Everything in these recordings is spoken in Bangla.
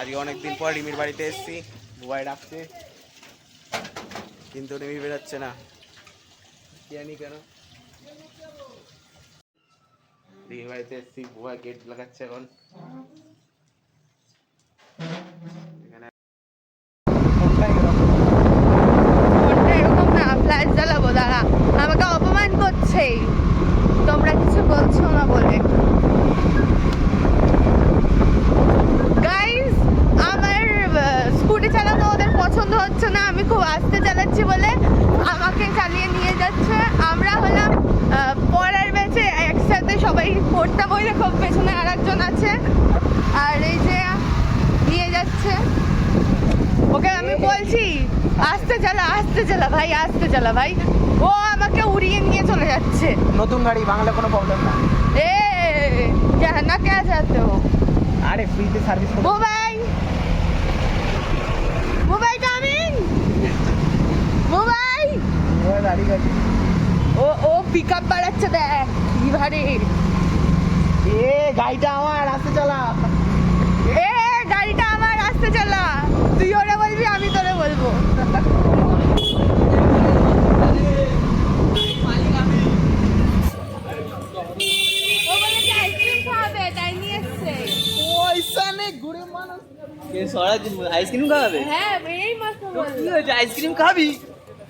আজকে অনেকদিন পর রিমির বাড়িতে এসেছি, বুবাই ডাকছে। কিন্তু রিমি বেরোচ্ছে না। জানি কেন? রিমির বাড়িতে এসেছি, বুবাই গেট লাগাচ্ছে এখন ফোনটা এরকম না ফ্ল্যাশ জ্বালাবো দাঁড়া আমাকে অপমান করছে তোমরা কিছু বলছো না বলে গাইস আমার স্কুটি চালানো ওদের পছন্দ হচ্ছে না আমি খুব আস্তে চালাচ্ছি বলে আমাকে চালিয়ে নিয়ে যাচ্ছে আমরা হলাম আহ, পরের ব্যাচে একসাথে পড়তাম ওই রকম পেছনে আর একজন আছে। আর এই যে নিয়ে যাচ্ছে। ওকে আমি বলছি আস্তে চালা আস্তে চালা ভাই আস্তে চালা ভাই। ও আমাকে উড়িয়ে নিয়ে চলে যাচ্ছে। নতুন গাড়ি বাংলা কোনো প্রবলেম না। এ জানা কে চাতে হো আরে ফ্রিতে service mobile mobile coming mobile দাঁড়িয়ে গেছে ও ও পিক আপ বাড়াচ্ছে দেখ কি ভারে। এ গাড়িটা আমার আসতে চলা। এ গাড়িটা আমার আসতে চালা। তুই ওরে বলবি আমি তোরে বলব। আইসক্রিম খাওয়াবে হ্যাঁ এই মাত্র কি হয়েছে আইসক্রিম খাবি?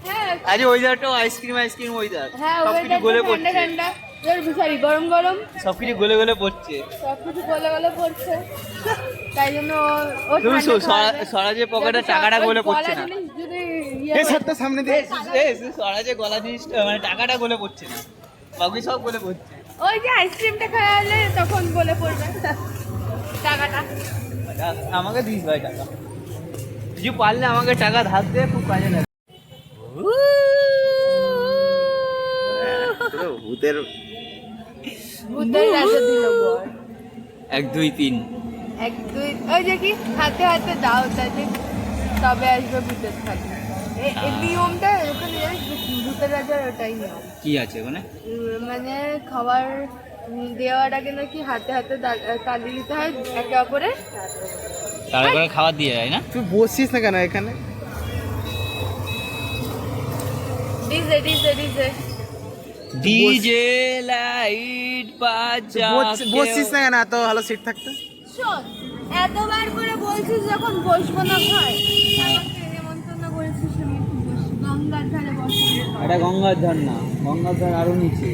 হ্যাঁ। আজ ওয়েদারটাও আইসক্রিম আইসক্রিম ওয়েদার হ্যাঁ সব কিছু গলে পড়ছে। ঠান্ডা। সরি গরম গরম। সব কিছু গলে গলে পড়ছে। সব কিছু গলে গলে পড়ছে। তাই জন্য ও- সরাজের পকেটে টাকাটা গলে পড়ছে না। ইয়ে এ হয়- সত্য সামনে দিয়ে। সরাজে গলা জিনিস মানে টাকাটা গলে পড়ছে না। বাকি সব গলে পড়ছে। ওই যে আইসক্রিমটা খাওয়ালে তখন বলে পড়বে। টাকাটা। আমাকে দিস ভাই টাকা। কিছু পারলে আমাকে টাকা ধার দে খুব কাজে লাগে ভূতের ভূতের রাজা দিল বর। এক দুই তিন। এক দুই ওই যে কি হাতে হাতে দাও তাতে তবে আসবে ভূতের থাকবে এ- নিয়মটা ওখানে ভূতের রাজার ওটাই নিয়ম। কি আছে ওখানে? মানে খাবার দেওয়ার আগে নাকি হাতে হাতে তালি দিতে হয় একে অপরে তারপরে খাবার দিয়ে যায় না? তুই বসছিস না কেন এখানে? DJ DJ DJ. DJ light বাজা বস- বসছিস না কেন এত ভালো সিট থাকতে? শোন এতবার করে বলছিস যখন বসবো না ভাই এটা গঙ্গার ধার না গঙ্গার ধার আরও নিচে।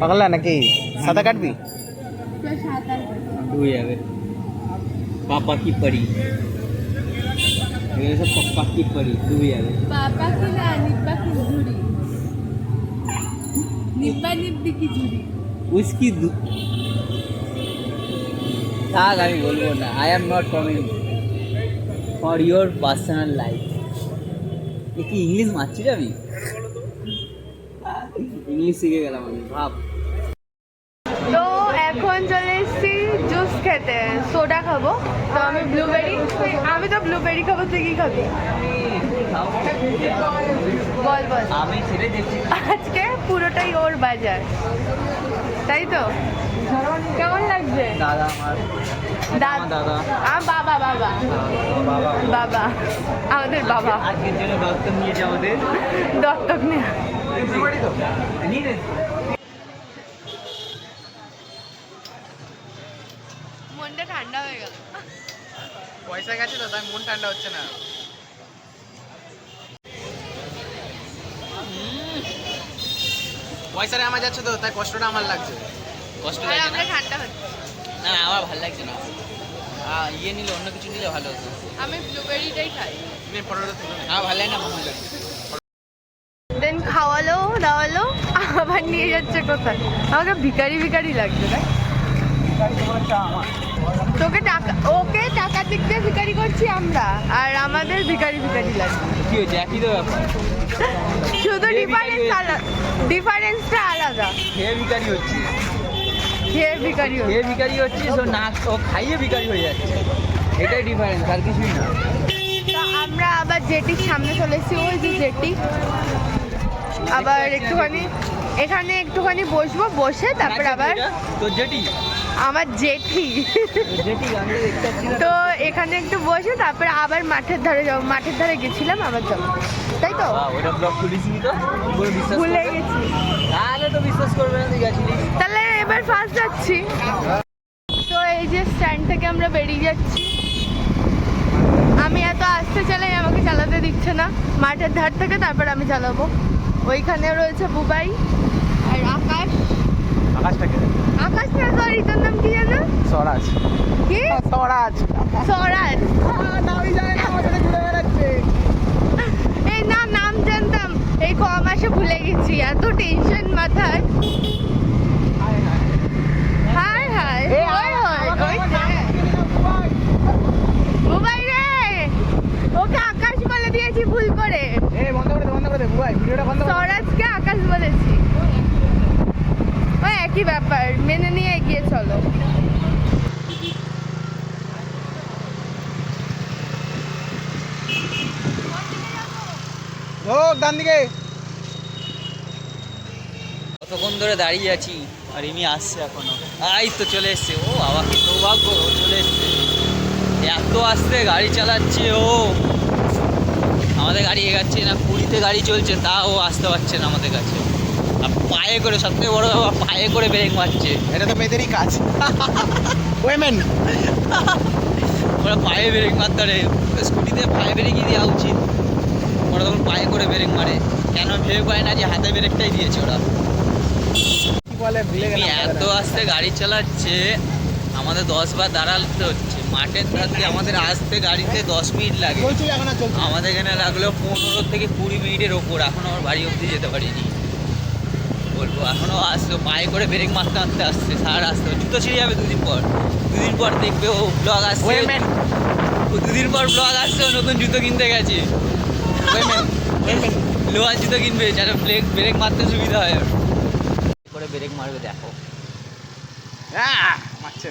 পাগলা নাকি? সাদা কাটবি। ডুবে যাবে। পাপা কি পরি? এগুলো সব পাপা কি পরি? ডুবে যাবে। পাপা কি না নিব্বা কি ঝুড়ি নিব্বা নিব্বি কি ঝুড়ি উসকি দু- থাক আমি বলব না। I am not coming for your personal life এ কি ইংলিশ মারছিস আমি? ইংলিশ শিখে গেলাম আমি ভাব। তো এখন চলে এসেছি জুস খেতে। সোডা খাব। তো আমি ব্লুবেরি আমি তো ব্লুবেরি খাব তুই কি খাবি? বল বল। আমি ছেড়ে দেখছি আজকে পুরোটাই ওর বাজার। তাই তো? কেমন লাগছে? দাদা আমার। দাদা। বাবা বাবা। বাবা। আমাদের বাবা। আজকের জন্য দত্তক নিয়েছে আমাদের দত্তক নিয়ে নে। মনটা ঠান্ডা হয়ে গেল পয়সা গেছে তো তাই মন ঠান্ডা হচ্ছে না। পয়সাটা আমার যাচ্ছে তো তাই কষ্টটা আমার লাগছে। কষ্ট আর লাগে না? ঠান্ডা হচ্ছে। না আমার ভালো লাগছে না। ইয়ে নিলে অন্য কিছু নিলে ভালো হতো। আমি ব্লুবেরিটাই খাই। নে। ভালো লাগে না ভালো লাগে। দেন খাওয়ালো দাওয়ালো আবার নিয়ে যাচ্ছে কোথায়? আমাকে ভিখারি ভিখারি লাগছে তাই? তোকে টাকা ওকে টাকার দিক দিয়ে ভিখারি করছি আমরা। আর আমাদের ভিখারি ভিখারি লাগছে কি হয়েছে? একই তো ব্যাপার। শুধু ডিফারেন্স আলাদা ডিফারেন্সটা আলাদা। খেয়ে ভিকারি হচ্ছে। ভিখারি হচ্ছে। খেয়ে ভিকারি হচ্ছে তো না ও খাইয়ে ভিকারি হয়ে যাচ্ছে। এটাই ডিফারেন্স আর কিছুই না। আমরা আবার জেটির সামনে চলে এসেছি ওই যে জেটি। আবার একটুখানি এখানে একটুখানি বসবো বসে তারপর আবার তো জেটি। আমার জেঠি। তো এখানে একটু বসে তারপরে আবার মাঠের ধারে যাব। মাঠের ধারে গেছিলাম আবার যাব। তাই তো? ভুলে গেছি। তাহলে এবার ফার্স্ট যাচ্ছি। তো এই যে স্ট্যান্ড থেকে আমরা বেরিয়ে যাচ্ছি। আমি এত আসতে চালাই আমাকে চালাতে দিচ্ছে না। মাঠের ধার থেকে তারপর আমি চালাবো। ওইখানে রয়েছে বুবাই আর আকাশ। আকাশটাকে? আকাশ না তোর নাম কি জানো স্বরাজ। কি? স্বরাজ। স্বরাজ। নামই যায় না আমার সাথে ঘুরে বেড়াচ্ছে। এই না নাম জানতাম। এই ক মাসে ভুলে গেছি এত টেনশন মাথায় হাই হাই এই ওই হয় ওই বুবাই রে ওকে আকাশ বলে দিয়েছি ভুল করে এই বন্ধ করে দে বন্ধ করে দে ভাই ভিডিওটা বন্ধ করে দে। স্বরাজকে আকাশ বলেছি ওই একই ব্যাপার মেনে নিয়ে এগিয়ে চলো ও ডান দিকে। কতক্ষণ ধরে দাঁড়িয়ে আছি? আর এমনি আসছে এখনও। আই তো চলে এসছে। ও বাবা কি সৌভাগ্য ও চলে এসছে। এত আসতে গাড়ি চালাচ্ছে ও। আমাদের গাড়ি এগাচ্ছে না পুরীতে গাড়ি চলছে তা ও আসতে পারছে না আমাদের কাছে। আর পায়ে করে সবথেকে বড় ব্যাপার পায়ে করে ব্রেক মারছে। এটা তো মেয়েদেরই কাজ। ওয়েমেন ওরা পায়ে ব্রেক মারতে পারে। স্কুটিতে পায়ে ব্রেকই দেওয়া উচিত। ওরা তখন পায়ে করে ব্রেক মারে। কেন ভেবে পায় না যে হাতে ব্রেকটাই দিয়েছে ওরা। এত আস্তে গাড়ি চালাচ্ছে আমাদের দশ বার দাঁড়াতে হচ্ছে। মাঠের ধার দিয়ে আমাদের আসতে গাড়িতে দশ মিনিট লাগে। আমাদের এখানে লাগল পনেরো থেকে কুড়ি মিনিটের ওপর। এখনও আমার বাড়ি অবধি যেতে পারিনি। বলব এখনও আসতো পায়ে করে ব্রেক মারতে মারতে আসছে। সারা রাস্তা জুতো ছিঁড়ে যাবে দুদিন পর। দুদিন পর দেখবে ও ব্লগ আসছে। দুদিন পর ব্লগ আসছে নতুন জুতো কিনতে গেছে। লোহার জুতো কিনবে যেন ব্রেক ব্রেক মারতে সুবিধা হয়। করে ব্রেক মারবে দেখো। মারছে।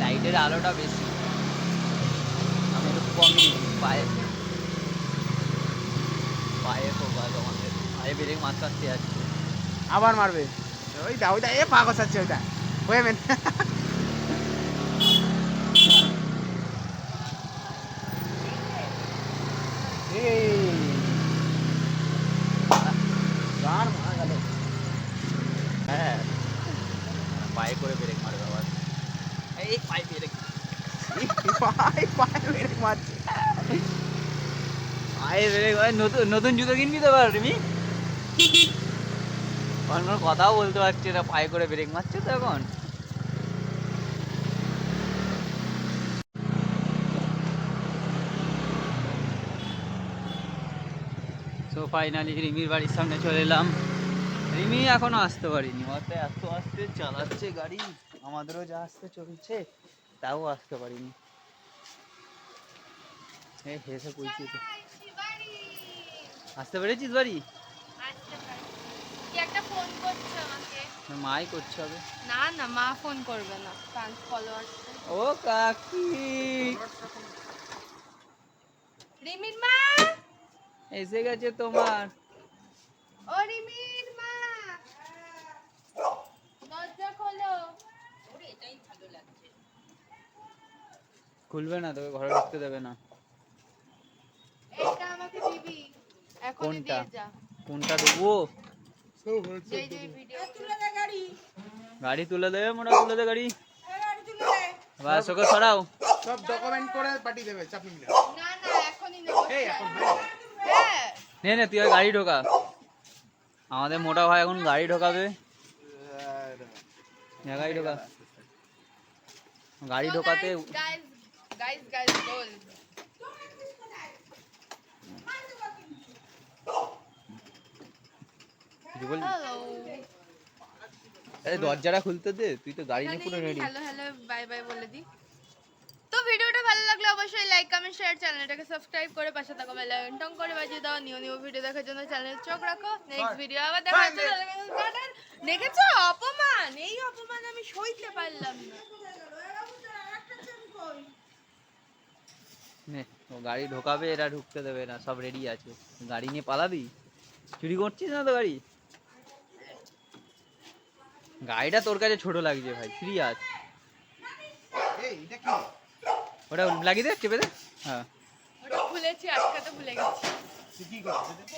লাইটের আলোটা বেশি। আমি একটু কমই পায়ে। পায়ে ফোকাস আমাদের। পায়ে ব্রেক মারতে মারতে যাচ্ছে আবার মারবে। ওই দা ওই দা এ পা কষাচ্ছে ওইটা। ওয়েমেন এই গান মারা গেল হ্যাঁ পায়ে করে ব্রেক মারবে আবার এই পায়ে ব্রেক পায়ে পায়ে মেরে মারছে পায়ে ব্রেক হয় নতুন জুতো কিনবি তো তুমি কথাও বলতে পারছি না, পায়ে করে ব্রেক মারছে তো এখন। সো ফাইনালি রিমির বাড়ির সামনে চলে এলাম। রিমি এখনও আসতে পারিনি অত এত আসতে চালাচ্ছে গাড়ি, আমাদেরও যা আসতে চলছে, তাও আসতে পারিনি। হেসে পৌঁছে আসতে পেরেছিস বাড়ি? একটা ফোন করছে আমাকে। মাই করছে হবে। না না মা ফোন করবে না। পাঁচ ফলোয়ার্স ও কাকি। রিমির মা! এসে গেছে তোমার। ও রিমির মা! দরজা খোলো। খুলবে না তোকে ঘরে ঢুকতে দেবে না। এইটা আমাকে দিবি। কোনটা? কোনটা দেবো? গাড়ি তুলে দেবে মোটা তুলে দে গাড়ি। বাস ওকে সরাও। সব ডকুমেন্ট করে পাঠিয়ে দেবে চাপ নিবি না। না না এখনই নেব। এই এখন হ্যাঁ। হ্যাঁ। নে নে তুই গাড়ি ঢোকা। আমাদের মোটা ভাই এখন গাড়ি ঢোকাবে। হ্যাঁ, গাড়ি ঢোকা। গাড়ি ঢোকাতে গাইস গাইস গাইস গোল কি বললি হ্যালো আরে দরজাটা খুলতে দে তুই তো গাড়ি নিয়ে পুরো ready hello hello bye bye বলে দি তো ভিডিওটা ভালো লাগলে অবশ্যই লাইক কমেন্ট শেয়ার চ্যানেলটাকে সাবস্ক্রাইব করে পাশে থাকা বেল আইকন করে বাজিয়ে দাও। নিউ নিউ ভিডিও দেখার জন্য চ্যানেল চোখ রাখো। নেক্সট ভিডিও আবার দেখা হচ্ছে দেখেছ? অপমান! এই অপমান আমি সইতে পারলাম না। নে ও গাড়ি ঢোকাবে এরা ঢুকতে দেবে না সব রেডি আছে। গাড়ি নিয়ে পালাবি? চুরি করছিস না তো গাড়ি? গাড়িটা তোর কাছে ছোট লাগছে ভাই ফ্রি আছে ওটা লাগিয়ে দে চেপে দে। হ্যাঁ। খুলেছি তো ভুলে গেছি।